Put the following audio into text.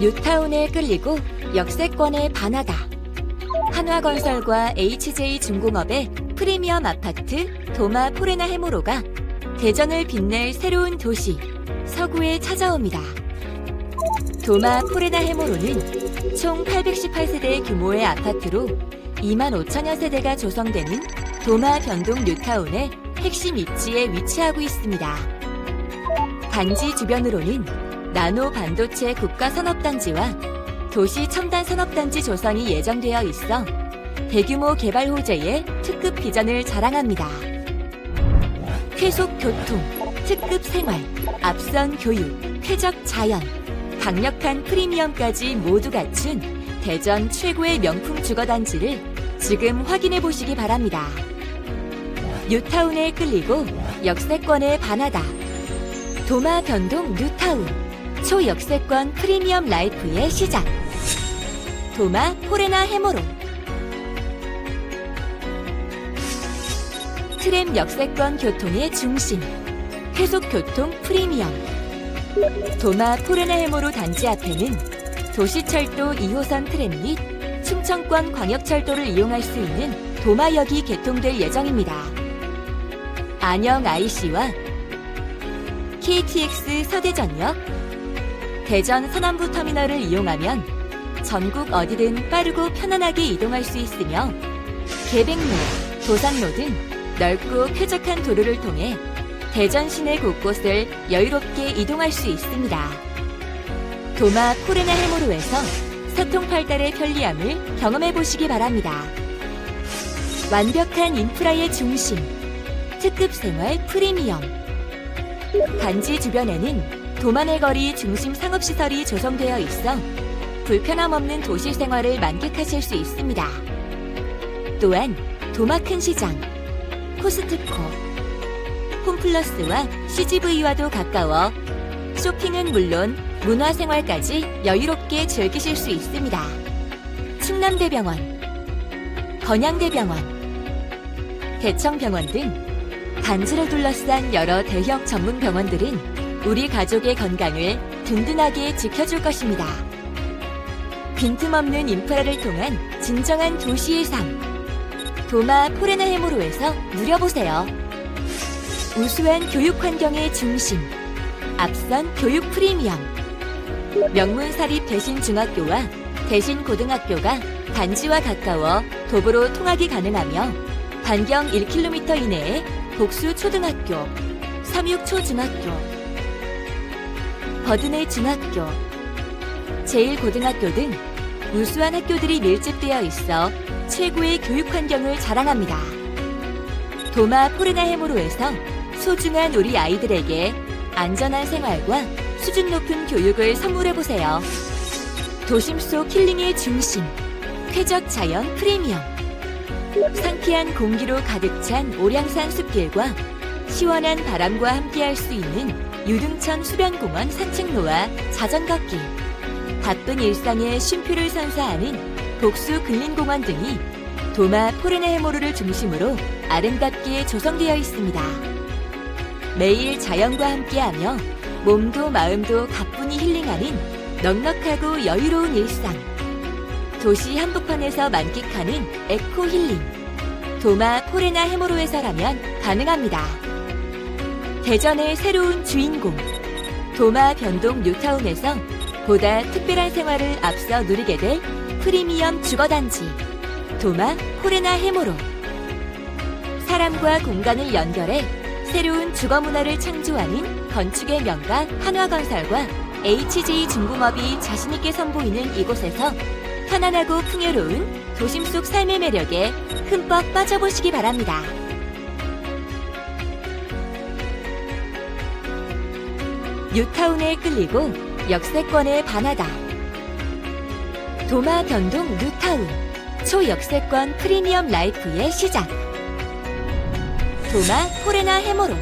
뉴타운에 끌리고 역세권에 반하다. 한화건설과 HJ중공업의 프리미엄 아파트 도마 포레나 해모로가 대전을 빛낼 새로운 도시 서구에 찾아옵니다. 도마 포레나 해모로는 총 818세대 규모의 아파트로 2만 5천여 세대가 조성되는 도마 변동 뉴타운의 핵심 입지에 위치하고 있습니다. 단지 주변으로는 나노 반도체 국가 산업단지와 도시 첨단 산업단지 조성이 예정되어 있어 대규모 개발 호재의 특급 비전을 자랑합니다. 쾌속 교통, 특급 생활, 앞선 교육, 쾌적 자연, 강력한 프리미엄까지 모두 갖춘 대전 최고의 명품 주거단지를 지금 확인해 보시기 바랍니다. 뉴타운에 끌리고 역세권에 반하다. 도마 변동 뉴타운 초역세권 프리미엄 라이프의 시작. 도마 포레나 해모로 트램 역세권 교통의 중심 회속교통 프리미엄 도마 포레나 해모로 단지 앞에는 도시철도 2호선 트램 및 충청권 광역철도를 이용할 수 있는 도마역이 개통될 예정입니다. 안영 IC와 KTX 서대전역, 대전 서남부 터미널을 이용하면 전국 어디든 빠르고 편안하게 이동할 수 있으며 계백로, 도산로 등 넓고 쾌적한 도로를 통해 대전 시내 곳곳을 여유롭게 이동할 수 있습니다. 도마 코레나 해모로에서 서통팔달의 편리함을 경험해 보시기 바랍니다. 완벽한 인프라의 중심, 특급 생활 프리미엄. 단지 주변에는 도만의 거리 중심 상업시설이 조성되어 있어 불편함 없는 도시 생활을 만끽하실 수 있습니다. 또한 도마큰 시장, 코스트코, 홈플러스와 CGV와도 가까워 쇼핑은 물론 문화생활까지 여유롭게 즐기실 수 있습니다. 충남대병원, 건양대병원, 대청병원 등 단지를 둘러싼 여러 대형 전문 병원들은 우리 가족의 건강을 든든하게 지켜줄 것입니다. 빈틈없는 인프라를 통한 진정한 도시의 삶. 도마 포레나 해모로에서 누려보세요. 우수한 교육 환경의 중심. 앞선 교육 프리미엄. 명문 사립 대신 중학교와 대신 고등학교가 단지와 가까워 도보로 통학이 가능하며 반경 1km 이내에 복수 초등학교, 삼육 초중학교, 버드네 중학교, 제일고등학교 등 우수한 학교들이 밀집되어 있어 최고의 교육 환경을 자랑합니다. 도마 포레나 해모로에서 소중한 우리 아이들에게 안전한 생활과 수준 높은 교육을 선물해 보세요. 도심 속 힐링의 중심, 쾌적 자연 프리미엄. 상쾌한 공기로 가득 찬 오량산 숲길과 시원한 바람과 함께할 수 있는 유등천 수변공원 산책로와 자전거길, 바쁜 일상에 쉼표를 선사하는 복수 근린공원 등이 도마 포르네 해모르를 중심으로 아름답게 조성되어 있습니다. 매일 자연과 함께하며 몸도 마음도 가뿐히 힐링하는 넉넉하고 여유로운 일상. 도시 한복판에서 만끽하는 에코 힐링. 도마 포레나 해모로에서라면 가능합니다. 대전의 새로운 주인공. 도마 변동 뉴타운에서 보다 특별한 생활을 앞서 누리게 될 프리미엄 주거단지. 도마 포레나 해모로. 사람과 공간을 연결해 새로운 주거 문화를 창조하는 건축의 명가 한화건설과 HJ 중공업이 자신있게 선보이는 이곳에서 편안하고 풍요로운 도심 속 삶의 매력에 흠뻑 빠져보시기 바랍니다. 뉴타운에 끌리고 역세권에 반하다. 도마 변동 뉴타운 초역세권 프리미엄 라이프의 시작. 도마 포레나 해모로